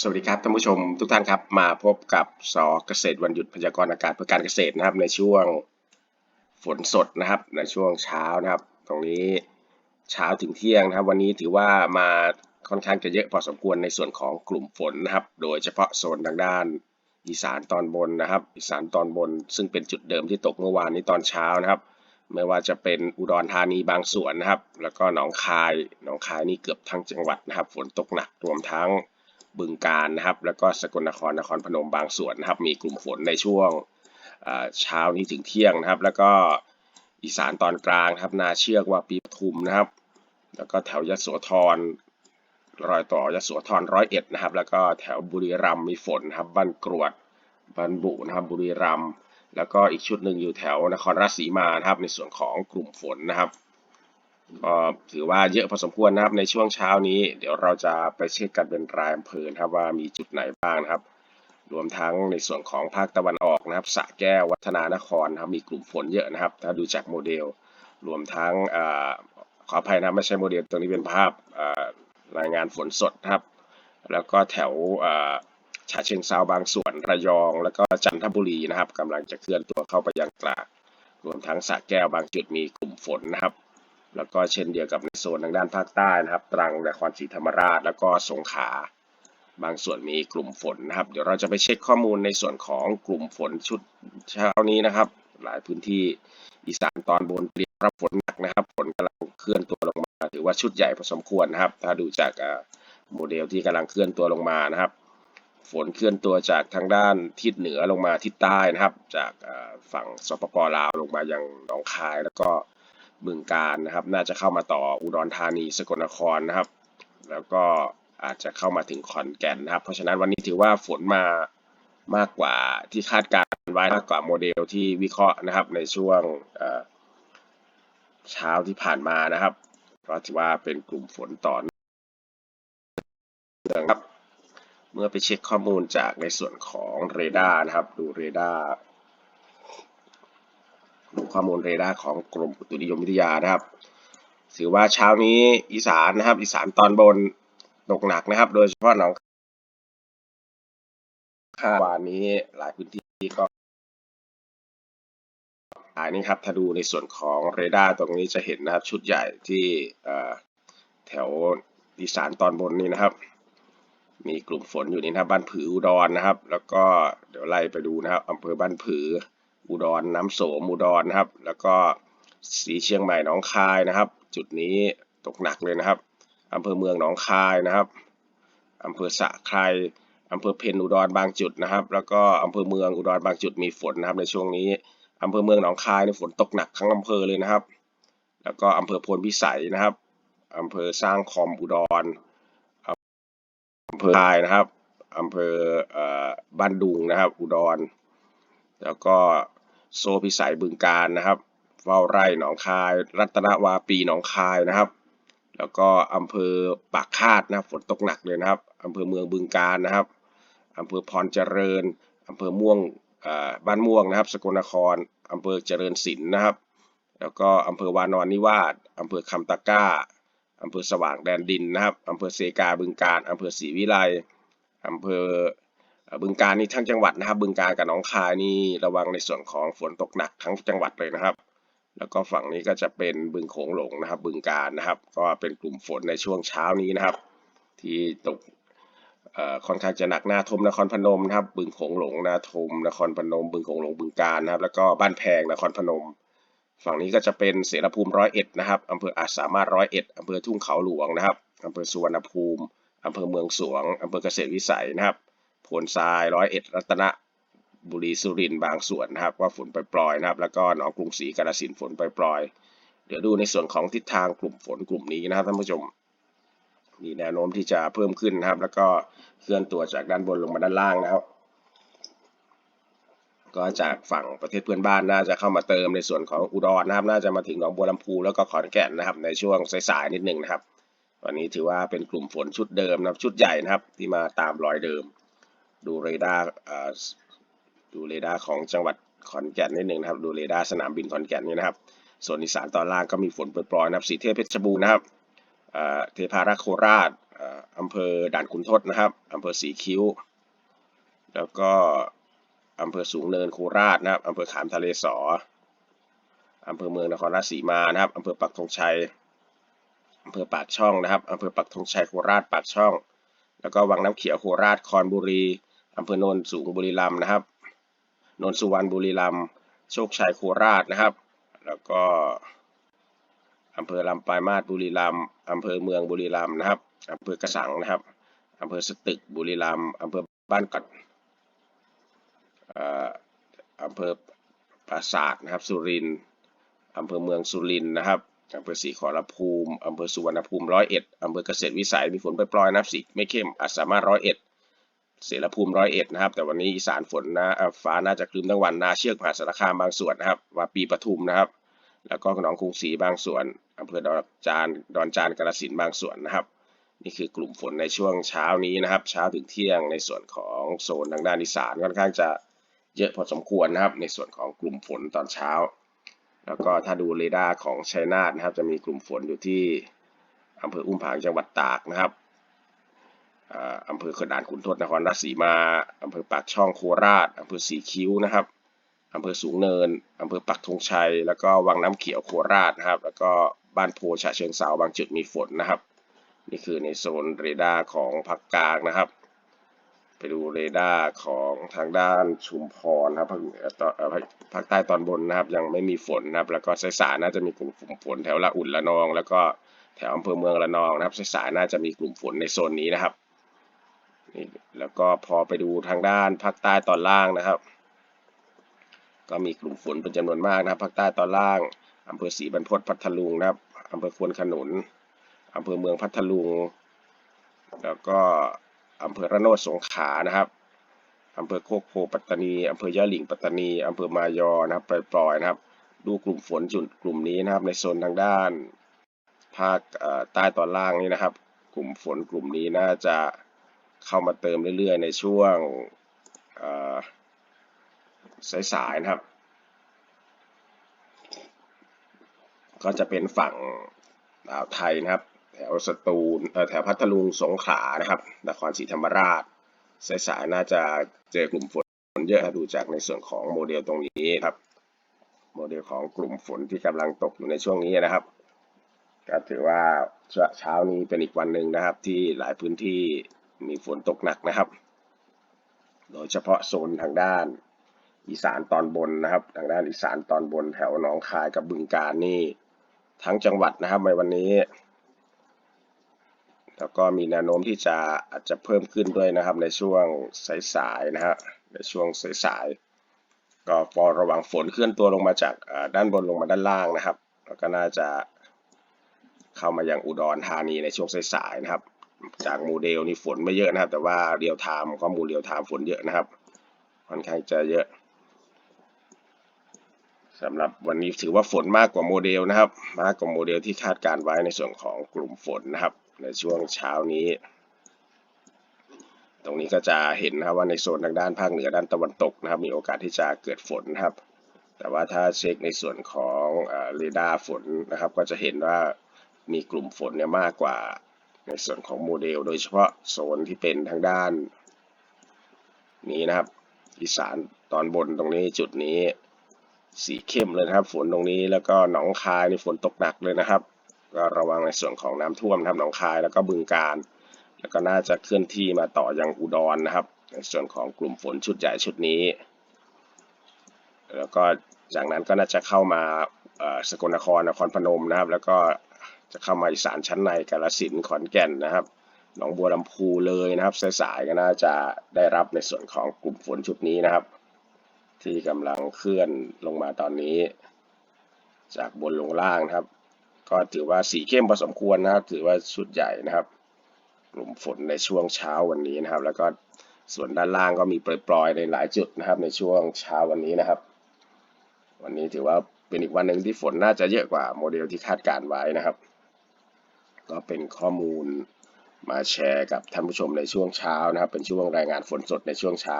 สวัสดีครับท่านผู้ชมทุกท่านครับ มาพบกับสอเกษตรวันหยุดพยากรณ์อากาศเพื่อการเกษตรนะครับ ในช่วงฝนสดนะครับ ในช่วงเช้านะครับ ตรงนี้เช้าถึงเที่ยงนะครับ วันนี้ถือว่ามาค่อนข้างจะเยอะพอสมควรในส่วนของกลุ่มฝนนะครับ โดยเฉพาะโซนทางด้านอีสานตอนบนนะครับ อีสานตอนบน ซึ่งเป็นจุดเดิมที่ตกเมื่อวานนี้ตอนเช้านะครับ ไม่ว่าจะเป็นอุดรธานีบางส่วนนะครับ แล้วก็หนองคายหนองคายนี่เกือบทั้งจังหวัดนะครับ ฝนตกหนักรวมทั้ง บึงการนะครับ แล้วก็สกลนครนครพนมบางส่วนนะครับ มีกลุ่มฝนในช่วงเช้านี้ถึงเที่ยงนะครับ แล้วก็อีสานตอนกลางครับนาเชือกว่าปีปทุมนะครับ แล้วก็แถวยโสธรรอยต่อยโสธรร้อยเอ็ดนะครับ แล้วก็แถวบุรีรัมย์มีฝนครับบ้านกรวดบ้านบุนะครับบุรีรัมย์แล้วก็อีกชุดหนึ่งอยู่แถวนครราชสีมานะครับ ในส่วนของกลุ่มฝนนะครับ ก็ถือว่าเยอะพอสมควรนะครับในช่วงเช้านี้ เดี๋ยวเราจะไปเช็คกันเป็นรายอำเภอนะครับว่ามีจุดไหนบ้างนะครับ รวมทั้งในส่วนของภาคตะวันออกนะครับสระแก้ววัฒนานครนะครับมีกลุ่มฝนเยอะนะครับ ถ้าดูจากโมเดล รวมทั้งอขออภัยนะไม่ใช่โมเดลตรงนี้เป็นภาพรายงานฝนสดนะครับ แล้วก็แถวชาเชิงเซาบางส่วนระยอง แล้วก็จันทบุรีนะครับกำลังจะเคลื่อนตัวเข้าไปยังตราดรวมทั้งสระแก้วบางจุดมีกลุ่มฝนนะครับ แล้วก็เช่นเดียวกับในโซนทางด้านภาคใต้นะครับ ตรังนครศรีธรรมราช แล้วก็สงขลาบางส่วนมีกลุ่มฝนนะครับ เดี๋ยวเราจะไปเช็คข้อมูลในส่วนของกลุ่มฝนชุดเช้านี้นะครับ หลายพื้นที่อีสานตอนบนเตรียมรับฝนหนักนะครับ ฝนกำลังเคลื่อนตัวลงมาถือว่าชุดใหญ่พอสมควรนะครับ ถ้าดูจากโมเดลที่กำลังเคลื่อนตัวลงมานะครับ ฝนเคลื่อนตัวจากทางด้านทิศเหนือลงมาทิศใต้นะครับ จากฝั่งสปปลาวลงมายังหนองคายแล้วก็ บึงการนะครับ น่าจะเข้ามาต่ออุดรธานีสกลนครนะครับ แล้วก็อาจจะเข้ามาถึงขอนแก่นนะครับ เพราะฉะนั้นวันนี้ถือว่าฝนมามากกว่าที่คาดการไว้มากกว่าโมเดลที่วิเคราะห์นะครับ ในช่วงเช้าที่ผ่านมานะครับเพราะถือว่าเป็นกลุ่มฝนต่อเนื่องครับ เมื่อไปเช็คข้อมูลจากในส่วนของเรดาร์นะครับ ดูเรดาร์ ดูข้อมูลเรดาร์ของกรมอุตุนิยมวิทยานะครับถือว่าเช้านี้อีสานนะครับ อีสานตอนบนตกหนักนะครับ โดยเฉพาะหนองคายวานนี้หลายพื้นที่ก็อันนี้ครับถ้าดูในส่วนของเรดาร์ตรงนี้จะเห็นนะครับชุดใหญ่ที่แถวอีสานตอนบนนี้นะครับ มีกลุ่มฝนอยู่นี่นะครับบ้านผืออุดรนะครับ แล้วก็เดี๋ยวไล่ไปดูนะครับอำเภอบ้านผือ อุดรน้ำโสมอุดรนะครับ แล้วก็สีเชียงใหม่หนองคายนะครับ จุดนี้ตกหนักเลยนะครับอำเภอเมืองหนองคายนะครับอำเภอสะไครอำเภอเพนอุดรบางจุดนะครับ แล้วก็อำเภอเมืองอุดรบางจุดมีฝนนะครับ ในช่วงนี้อำเภอเมืองหนองคายในฝนตกหนักทั้งอำเภอเลยนะครับ แล้วก็อำเภอพลพิสัยนะครับอำเภอสร้างคอมอุดรอำเภอคายนะครับอำเภอบ้านดุงนะครับ อุดร แล้วก็โซพิสัยบึงการนะครับ เฝ้าไร่หนองคาย รัตนวาปีหนองคายนะครับ แล้วก็อำเภอปากคาดนะฝนตกหนักเลยนะครับอำเภอเมืองบึงการนะครับอำเภอพรเจริญอำเภอม่วงบ้านม่วงนะครับ สกลนครอำเภอเจริญศิลป์นะครับ แล้วก็อำเภอวานอนนิวาสอำเภอคำตะก้าอำเภอสว่างแดนดินนะครับอำเภอเซกาบึงการอำเภอศรีวิไลอำเภอ บึงการนี่ทั้งจังหวัดนะครับ บึงการกับหนองคายนี่ระวังในส่วนของฝนตกหนักทั้งจังหวัดเลยนะครับ แล้วก็ฝั่งนี้ก็จะเป็นบึงโขงหลงนะครับ บึงการนะครับ ก็เป็นกลุ่มฝนในช่วงเช้านี้นะครับ ที่ตกค่อนข้างจะหนักนาทมนครพนมนะครับ บึงโขงหลงนาทมนครพนม บึงโขงหลงบึงการนะครับ แล้วก็บ้านแพงนครพนม ฝั่งนี้ก็จะเป็นเสรภูมิร้อยเอ็ดนะครับอำเภออาจสามารถร้อยเอ็ดอำเภอทุ่งเขาหลวงนะครับอำเภอสุวรรณภูมิอำเภอเมืองสวงอำเภอเกษตรวิสัยนะครับ พลทรายร้อยเอ็ดรัตนบุรีสุรินบางส่วนนะครับว่าฝนปล่อยๆนะครับ แล้วก็หนองกรุงศรีกาฬสินฝนปล่อยๆเดี๋ยวดูในส่วนของทิศทางกลุ่มฝนกลุ่มนี้นะครับท่านผู้ชมมีแนวโน้มที่จะเพิ่มขึ้นนะครับ แล้วก็เคลื่อนตัวจากด้านบนลงมาด้านล่างนะครับ ก็จากฝั่งประเทศเพื่อนบ้านน่าจะเข้ามาเติมในส่วนของอุดรนะครับ น่าจะมาถึงหนองบัวลำพูแล้วก็ขอนแก่นนะครับ ในช่วงสายๆนิดหนึ่งนะครับวันนี้ถือว่าเป็นกลุ่มฝนชุดเดิมนะครับชุดใหญ่นะครับที่มาตามรอยเดิม ดูเรดาร์ดูเรดาร์ของจังหวัดขอนแก่นนิดหนึ่งนะครับ ดูเรดาร์สนามบินขอนแก่นนี่นะครับ ส่วนอีสานตอนล่างก็มีฝนโปรยๆนะครับสีเทพเพชรบูรณ์นะครับเทพารักโคราชอำเภอด่านขุนทดนะครับอำเภอสีคิ้ว แล้วก็อำเภอสูงเนินโคราชนะครับอำเภอขามทะเลสออำเภอเมืองนครราชสีมานะครับอำเภอปักธงชัยอำเภอปากช่องนะครับอำเภอปักธงชัยโคราชปากช่อง แล้วก็วังน้ำเขียวโคราชคอนบุรี อำเภอโนนสูงบุรีรัมย์นะครับโนนสุวรรณบุรีรัมย์โชคชัยโคราชนะครับ แล้วก็อำเภอลำปลายมาศบุรีรัมย์อำเภอเมืองบุรีรัมย์นะครับอำเภอกระสังนะครับอำเภอสตึกบุรีรัมย์อำเภอบ้านกัดอ่ออำเภอปราสาทนะครับสุรินทร์อำเภอเมืองสุรินทร์นะครับอำเภอศรีขอรภูมิอำเภอสุวรรณภูมิร้อยเอ็ดอำเภอเกษตรวิสัยมีฝนปล่อยๆนะครับสีไม่เข้มอาจสามารถร้อยเอ็ด เสรภูมิร้อยเอ็ดนะครับ แต่วันนี้อีสานฝนนะฟ้าน่าจะครึ้มทั้งวันนาเชือกมหาสารคามบางส่วนนะครับวาปีปทุมนะครับ แล้วก็หนองกรุงศรีบางส่วนอำเภอดอนจานดอนจานกาฬสินบางส่วนนะครับ นี่คือกลุ่มฝนในช่วงเช้านี้นะครับ เช้าถึงเที่ยงในส่วนของโซนทางด้านอีสานค่อนข้างจะเยอะพอสมควรนะครับ ในส่วนของกลุ่มฝนตอนเช้า แล้วก็ถ้าดูเรดาร์ของชัยนาทนะครับ จะมีกลุ่มฝนอยู่ที่อำเภออุ้มผางจังหวัดตากนะครับ อำเภอขนานขุนทดนครราชสีมาอำเภอปากช่องโคราชอำเภอสีคิ้วนะครับอำเภอสูงเนินอำเภอปักธงชัย แล้วก็วังน้ำเขียวโคราชนะครับ แล้วก็บ้านโพฉะเชิงเซาบางจุดมีฝนนะครับ นี่คือในโซนเรดาร์ของภาคกลางนะครับ ไปดูเรดาร์ของทางด้านชุมพรนะครับภาคภาคใต้ตอนบนนะครับ ยังไม่มีฝนนะครับ แล้วก็สายๆน่าจะมีกลุ่มฝนแถวละอุ่นละนอง แล้วก็แถวอำเภอเมืองละนองนะครับสายๆน่าจะมีกลุ่มฝนในโซนนี้นะครับ นี่แล้วก็พอไปดูทางด้านภาคใต้ตอนล่างนะครับ ก็มีกลุ่มฝนเป็นจำนวนมากนะครับภาคใต้ตอนล่างอำเภอศรีบรรพตพัทลุงนะครับอำเภอควนขนุนอำเภอเมืองพัทลุง แล้วก็อำเภอระโนดสงขานะครับอำเภอโคกโพปัตตานีอำเภอยะหลิงปัตตานีอำเภอมายอนะครับปล่อยๆนะครับ ดูกลุ่มฝนจุดกลุ่มนี้นะครับ ในโซนทางด้านภาคใต้ตอนล่างนี่นะครับ กลุ่มฝนกลุ่มนี้น่าจะ เข้ามาเติมเรื่อยๆ ในช่วงสายๆนะครับ ก็จะเป็นฝั่งอ่าวไทยนะครับ แถวสตูลแถวพัทลุงสงขลานะครับนครศรีธรรมราชสายๆน่าจะเจอกลุ่มฝนเยอะดูจากในส่วนของโมเดลตรงนี้ครับ โมเดลของกลุ่มฝนที่กำลังตกอยู่ในช่วงนี้นะครับก็ถือว่าเช้านี้เป็นอีกวันหนึ่งนะครับ ที่หลายพื้นที่ มีฝนตกหนักนะครับ โดยเฉพาะโซนทางด้านอีสานตอนบนนะครับ ทางด้านอีสานตอนบนแถวหนองคายกับบึงกาฬนี่ทั้งจังหวัดนะครับในวันนี้ แล้วก็มีแนวโน้มที่จะอาจจะเพิ่มขึ้นด้วยนะครับ ในช่วงสายๆนะฮะในช่วงสายๆก็เฝ้าระวังฝนเคลื่อนตัวลงมาจากด้านบนลงมาด้านล่างนะครับ แล้วก็น่าจะเข้ามายังอุดรธานีในช่วงสายๆนะครับ จากโมเดลนี่ฝนไม่เยอะนะครับ แต่ว่าเรียวไทม์ข้อมูลเรียวไทม์ฝนเยอะนะครับค่อนข้างจะเยอะสำหรับวันนี้ถือว่าฝนมากกว่าโมเดลนะครับ มากกว่าโมเดลที่คาดการไว้ในส่วนของกลุ่มฝนนะครับ ในช่วงเช้านี้ ตรงนี้ก็จะเห็นนะครับว่าในโซนทางด้านภาคเหนือด้านตะวันตกนะครับ มีโอกาสที่จะเกิดฝนนะครับ แต่ว่าถ้าเช็คในส่วนของเอ่อเรดาร์ฝนนะครับ ก็จะเห็นว่ามีกลุ่มฝนเนี่ยมากกว่า ในส่วนของโมเดล โดยเฉพาะโซนที่เป็นทางด้าน นี้นะครับ อีสานตอนบนตรงนี้จุดนี้ สีเข้มเลยนะครับ ฝนตรงนี้แล้วก็หนองคายนี่ฝนตกหนักเลยนะครับ ก็ระวังในส่วนของน้ำท่วมนะครับหนองคายแล้วก็บึงกาฬแล้วก็น่าจะเคลื่อนที่มาต่อยังอุดรนะครับ ในส่วนของกลุ่มฝนชุดใหญ่ชุดนี้ แล้วก็จากนั้นก็น่าจะเข้ามาสกลนครนครพนมนะครับ แล้วก็ จะเข้ามาอีสานชั้นในกาฬสินขอนแก่นนะครับหนองบัวลำพูเลยนะครับสายๆก็น่าจะได้รับในส่วนของกลุ่มฝนชุดนี้นะครับ ที่กำลังเคลื่อนลงมาตอนนี้ จากบนลงล่างนะครับ ก็ถือว่าสีเข้มพอสมควรนะครับ ถือว่าชุดใหญ่นะครับ กลุ่มฝนในช่วงเช้าวันนี้นะครับ แล้วก็ส่วนด้านล่างก็มีปล่อยๆในหลายจุดนะครับ ในช่วงเช้าวันนี้นะครับ วันนี้ถือว่าเป็นอีกวันหนึ่งที่ฝนน่าจะเยอะกว่าโมเดลที่คาดการไว้นะครับ ก็เป็นข้อมูลมาแชร์กับท่านผู้ชมในช่วงเช้านะครับ เป็นช่วงรายงานฝนสดในช่วงเช้า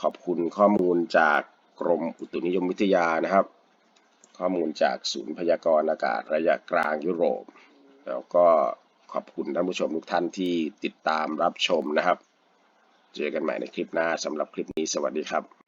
ขอบคุณข้อมูลจากกรมอุตุนิยมวิทยานะครับ ข้อมูลจากศูนย์พยากรณ์อากาศระยะกลางยุโรป แล้วก็ขอบคุณท่านผู้ชมทุกท่านที่ติดตามรับชมนะครับ เจอกันใหม่ในคลิปหน้าสำหรับคลิปนี้สวัสดีครับ